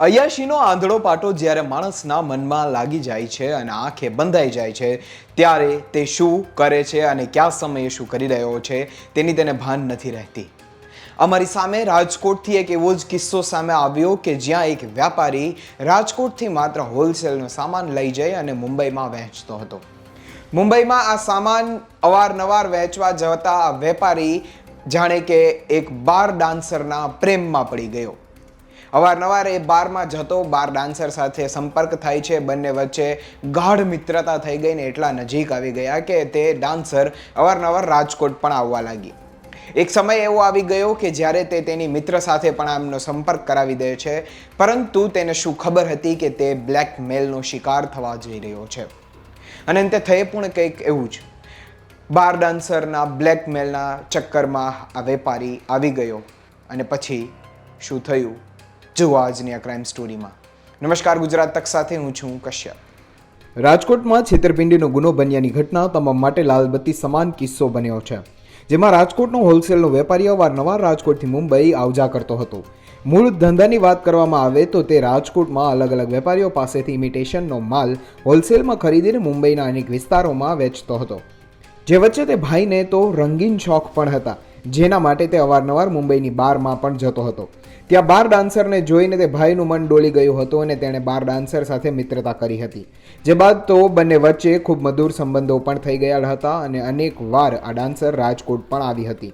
અયાશીનો આંધળો પાટો જ્યારે માણસના મનમાં લાગી જાય છે અને આંખે બંધાઈ જાય છે, ત્યારે તે શું કરે છે અને કયા સમયે શું કરી રહ્યો છે, તેની તેને ભાન નથી રહેતી. અમારી સામે રાજકોટથી એક એવો જ કિસ્સો સામે આવ્યો કે જ્યાં એક વ્યાપારી રાજકોટથી માત્ર હોલસેલનો સામાન લઈ જઈ અને મુંબઈમાં વહેંચતો હતો. મુંબઈમાં આ સામાન અવારનવાર વહેંચવા જતા વેપારી જાણે કે એક બાર ડાન્સરના પ્રેમમાં પડી ગયો. અવારનવાર એ બારમાં જતો બાર ડાન્સર સાથે સંપર્ક થાય છે. બંને વચ્ચે ગાઢ મિત્રતા થઈ ગઈ ને એટલા નજીક આવી ગયા કે તે ડાન્સર અવારનવાર રાજકોટ પણ આવવા લાગી. એક સમય એવો આવી ગયો કે જ્યારે તે તેની મિત્ર સાથે પણ આમનો સંપર્ક કરાવી દે છે, પરંતુ તેને શું ખબર હતી કે તે બ્લેકમેલનો શિકાર થવા જઈ રહ્યો છે. અને અંતે થઈ પણ કંઈક એવું જ. બાર ડાન્સરના બ્લેકમેલના ચક્કરમાં આ વેપારી આવી ગયો અને પછી શું થયું? જુઓ આજની આ ક્રાઇમ સ્ટોરીમાં નમસ્કાર, ગુજરાત તક સાથે હું છું કશ્યપ. રાજકોટમાં છેતરપિંડીનો ગુનો બન્યાની ઘટના તમામ માટે લાલબત્તી સમાન કિસ્સો બન્યો છે, જેમાં રાજકોટનો હોલસેલનો વેપારી અવારનવાર રાજકોટથી મુંબઈ આવજા કરતો હતો. મૂળ ધંધાની વાત કરવામાં આવે તો તે રાજકોટમાં અલગ અલગ વેપારીઓ પાસેથી ઇમિટેશનનો માલ હોલસેલમાં ખરીદીને મુંબઈના અનેક વિસ્તારોમાં વેચતો હતો. જે વચ્ચે તે ભાઈને તો રંગીન શોખ પણ હતા, જેના માટે તે અવારનવાર મુંબઈની બારમાં પણ જતો હતો. ત્યાં બાર ડાન્સરને જોઈને તે ભાઈનું મન ડોલી ગયું હતું અને તેણે બાર ડાન્સર સાથે મિત્રતા કરી હતી. જે બાદ તો બંને વચ્ચે ખૂબ મધુર સંબંધો પણ થઈ ગયા હતા અને અનેક વાર આ ડાન્સર રાજકોટ પણ આવી હતી.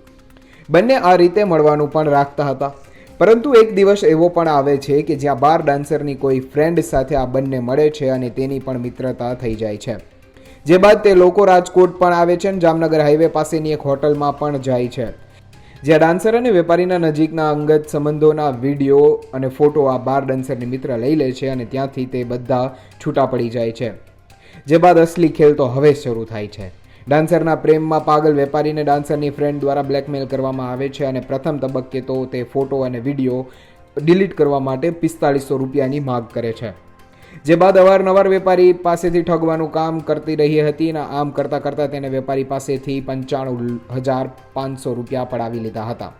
બંને આ રીતે મળવાનું પણ રાખતા હતા. પરંતુ એક દિવસ એવો પણ આવે છે કે જ્યાં બાર ડાન્સરની કોઈ ફ્રેન્ડ સાથે આ બંને મળે છે અને તેની પણ મિત્રતા થઈ જાય છે. જે બાદ તે લોકો રાજકોટ પણ આવે છે અને જામનગર હાઈવે પાસેની એક હોટલમાં પણ જાય છે. જ્યાં ડાન્સર અને વેપારીના નજીકના અંગત સંબંધોના વીડિયો અને ફોટો આ બાર ડાન્સરની મિત્ર લઈ લે છે અને ત્યાંથી તે બધા છૂટા પડી જાય છે. જે બાદ અસલી ખેલ તો હવે શરૂ થાય છે. ડાન્સરના પ્રેમમાં પાગલ વેપારીને ડાન્સરની ફ્રેન્ડ દ્વારા બ્લેકમેલ કરવામાં આવે છે અને પ્રથમ તબક્કે તો તે ફોટો અને વીડિયો ડિલીટ કરવા માટે પિસ્તાળીસો રૂપિયાની માગ કરે છે. જે બાદ અવારનવાર વેપારી પાસેથી ઠગવાનું કામ કરતી રહી હતી અને આમ કરતાં કરતાં તેને વેપારી પાસેથી પંચાણું હજાર પાંચસો રૂપિયા પડાવી લીધા હતા.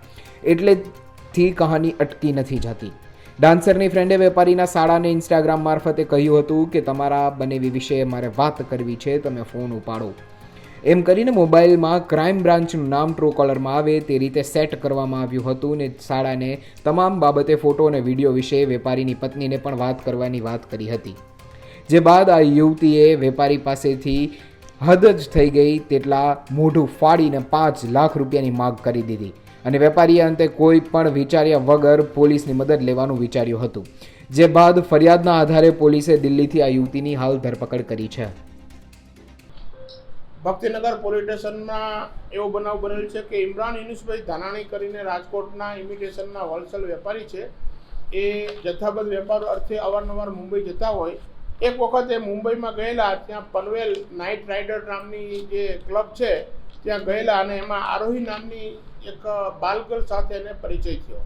એટલેથી કહાની અટકી નથી જતી. ડાન્સરની ફ્રેન્ડે વેપારીના શાળાને ઇન્સ્ટાગ્રામ મારફતે કહ્યું હતું કે, તમારા બનેવી વિશે મારે વાત કરવી છે, તમે ફોન ઉપાડો. એમ કરીને મોબાઈલમાં ક્રાઇમ બ્રાન્ચનું નામ ટ્રોકોલરમાં આવે તે રીતે સેટ કરવામાં આવ્યું હતું ને શાળાને તમામ બાબતે ફોટો અને વીડિયો વિશે વેપારીની પત્નીને પણ વાત કરવાની વાત કરી હતી. જે બાદ આ યુવતીએ વેપારી પાસેથી હદ જ થઈ ગઈ તેટલા મોઢું ફાડીને પાંચ લાખ રૂપિયાની માગ કરી દીધી અને વેપારીએ અંતે કોઈ પણ વિચાર્યા વગર પોલીસની મદદ લેવાનું વિચાર્યું હતું. જે બાદ ફરિયાદના આધારે પોલીસે દિલ્હીથી આ યુવતીની હાલ ધરપકડ કરી છે. ભક્તિનગર પોલીસ સ્ટેશનમાં એવો બનાવ બનેલ છે કે ઇમરાન યુનુસભાઈ ધાનાણી કરીને રાજકોટના ઇમિટેશનના હોલસેલ વેપારી છે. એ જથ્થાબંધ વેપાર અર્થે અવારનવાર મુંબઈ જતા હોય. એક વખત એ મુંબઈમાં ગયેલા, ત્યાં પનવેલ નાઇટ રાઇડર નામની જે ક્લબ છે, ત્યાં ગયેલા અને એમાં આરોહી નામની એક બાલગર્લ સાથે એને પરિચય થયો.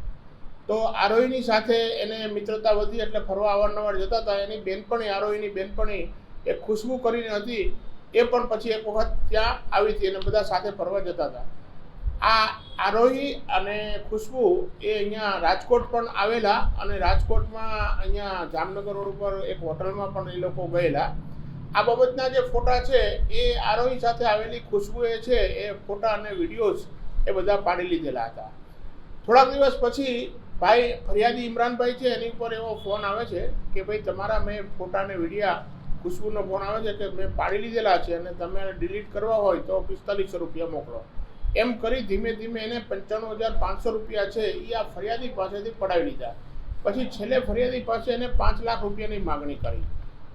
તો આરોહીની સાથે એને મિત્રતા વધી એટલે ફરવા અવારનવાર જતા હતા. એની બેનપણી, આરોહીની બેનપણી એ ખુશ્બુ કરીને હતી. એ પણ પછી એક વખત ત્યાં આવી હતી અને બધા સાથે ફરવા જતા હતા. આ આરોહી અને ખુશ્બુ એ અહીંયા રાજકોટ પણ આવેલા અને રાજકોટમાં અહીંયા જામનગર રોડ ઉપર એક હોટલમાં પણ એ લોકો ગયેલા. આ બાબતના જે ફોટા છે એ આરોહી સાથે આવેલી ખુશ્બુ એ છે એ ફોટા અને વિડીયોઝ એ બધા પાડી લીધેલા હતા. થોડાક દિવસ પછી ભાઈ ફરિયાદી ઇમરાનભાઈ છે એની ઉપર એવો ફોન આવે છે કે ભાઈ તમારા મેં ફોટા અને વિડીયા ખુશ્બુનો ફોન આવે છે કે મેં પાડી લીધેલા છે અને તમે ડિલીટ કરવા હોય તો પિસ્તાલીસો રૂપિયા મોકલો. એમ કરી ધીમે ધીમે એને પંચાણું હજાર પાંચસો રૂપિયા છે એ આ ફરિયાદી પાસેથી પડાવી લીધા. પછી છેલ્લે ફરિયાદી પાસે એને પાંચ લાખ રૂપિયાની માગણી કરી.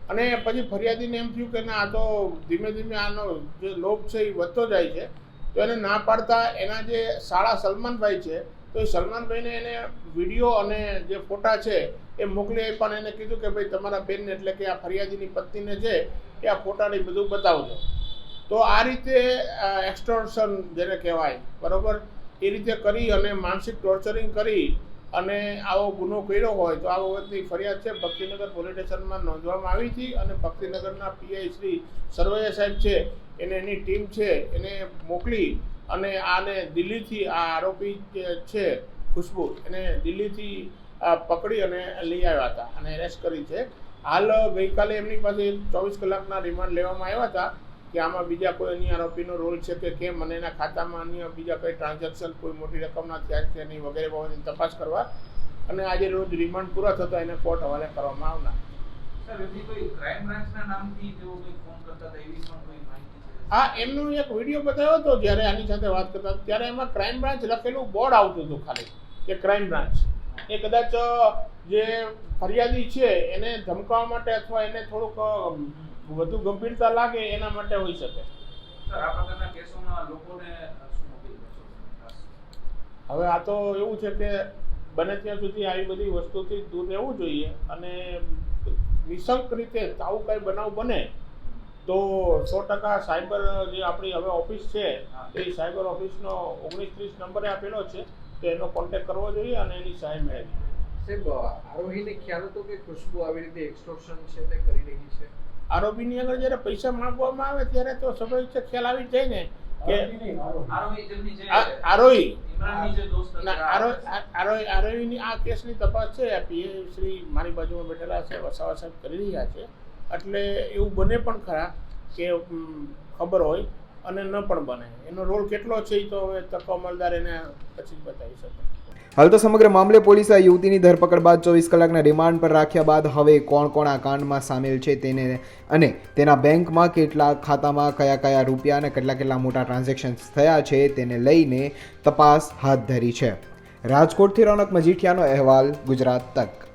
અને પછી ફરિયાદીને એમ થયું કે ના, આ તો ધીમે ધીમે આનો જે લોભ છે એ વધતો જાય છે. તો એને ના પાડતા એના જે શાળા સલમાનભાઈ છે તો સલમાનભાઈને એને વીડિયો અને જે ફોટા છે એ મોકલી પણ એને કીધું કે ભાઈ તમારા બેનને એટલે કે આ ફરિયાદીની પત્નીને છે એ આ ફોટાને બધું બતાવજો. તો આ રીતે એક્સટોર્શન જેને કહેવાય, બરાબર? એ રીતે કરી અને માનસિક ટોર્ચરિંગ કરી અને આવો ગુનો કર્યો હોય તો આ બાબતની ફરિયાદ છે. ભક્તિનગર પોલીસ સ્ટેશનમાં નોંધવામાં આવી હતી અને ભક્તિનગરના પીઆઈ શ્રી સરવૈયા સાહેબ છે, એને એની ટીમ છે, એને મોકલી અને આને દિલ્હીથી આ આરોપી છે, ખુશ્બુ, એને દિલ્હીથી પકડી અને લઈ આવ્યા હતા અને એરેસ્ટ કરી છે. હાલ ગઈકાલે એમની પાસે ચોવીસ કલાકના રિમાન્ડ લેવામાં આવ્યા હતા કે આમાં બીજા કોઈ અન્ય આરોપીનો રોલ છે કે કેમ અને એના ખાતામાં અન્ય બીજા કોઈ ટ્રાન્ઝેક્શન કોઈ મોટી રકમના થયા છે નહીં વગેરે બાબતની તપાસ કરવા અને આજે રોજ રિમાન્ડ પૂરા થતા એને કોર્ટ હવાલે કરવામાં આવનાર. સર કોઈ ક્રાઇમ બ્રાન્ચના નામથી તેઓ કોઈ ફોન કરતા હતા એવી પણ કોઈ માહિતી હા એમનો એક વીડિયો બતાવ્યો હતો જ્યારે આની સાથે વાત કરતા ત્યારે એમાં ક્રાઇમ બ્રાન્ચ લખેલું બોર્ડ આવતું હતું ખાલી કે ક્રાઇમ બ્રાન્ચ એ કદાચ જે ફરિયાદી છે એને ધમકાવવા માટે અથવા એને થોડુંક વધુ ગંભીરતા લાગે એના માટે હોઈ શકે આ? હવે આ તો એવું છે કે બને ત્યાં સુધી આવી બધી વસ્તુથી દૂર રહેવું જોઈએ અને નિશંક રીતે આવું કંઈ બનાવ બને તો સો ટકા સાયબર જે આપણી હવે ઓફિસ છે એ સાયબર ઓફિસનો ઓગણીસ ત્રીસ નંબરે આપેલો છે તો એનો કોન્ટેક્ટ કરવો જોઈએ અને એની સહાય મેળવી સાહેબ આરોહીને ખ્યાલ હતો કે ખુશ્બુ આવી રીતે એક્સટોર્શન છે તે કરી રહી છે? આરોપીની આગળ જ્યારે પૈસા માંગવામાં આવે ત્યારે તો સ્વાભાવિક છે ખ્યાલ આવી જાય ને કે આરોહી આરોહી. આરોહીની આ કેસની તપાસ છે. પીએ શ્રી મારી બાજુમાં બેઠેલા છે વસાવા સાહેબ કરી રહ્યા છે. એટલે એવું બને પણ ખરા કે ખબર હોય અને ન પણ બને. એનો રોલ કેટલો છે એ તો હવે તકો અમલદાર એને પછી બતાવી શકે. હાલ તો સમગ્ર મામલે પોલીસે આ યુવતીની ધરપકડ બાદ ચોવીસ કલાકના રિમાન્ડ પર રાખ્યા બાદ હવે કોણ કોણ આ કાંડમાં સામેલ છે તેને અને તેના બેંકમાં કેટલા ખાતામાં કયા કયા રૂપિયા અને કેટલા કેટલા મોટા ટ્રાન્ઝેક્શન્સ થયા છે તેને લઈને તપાસ હાથ ધરી છે. રાજકોટથી રોનક મજીઠિયાનો અહેવાલ, ગુજરાત તક.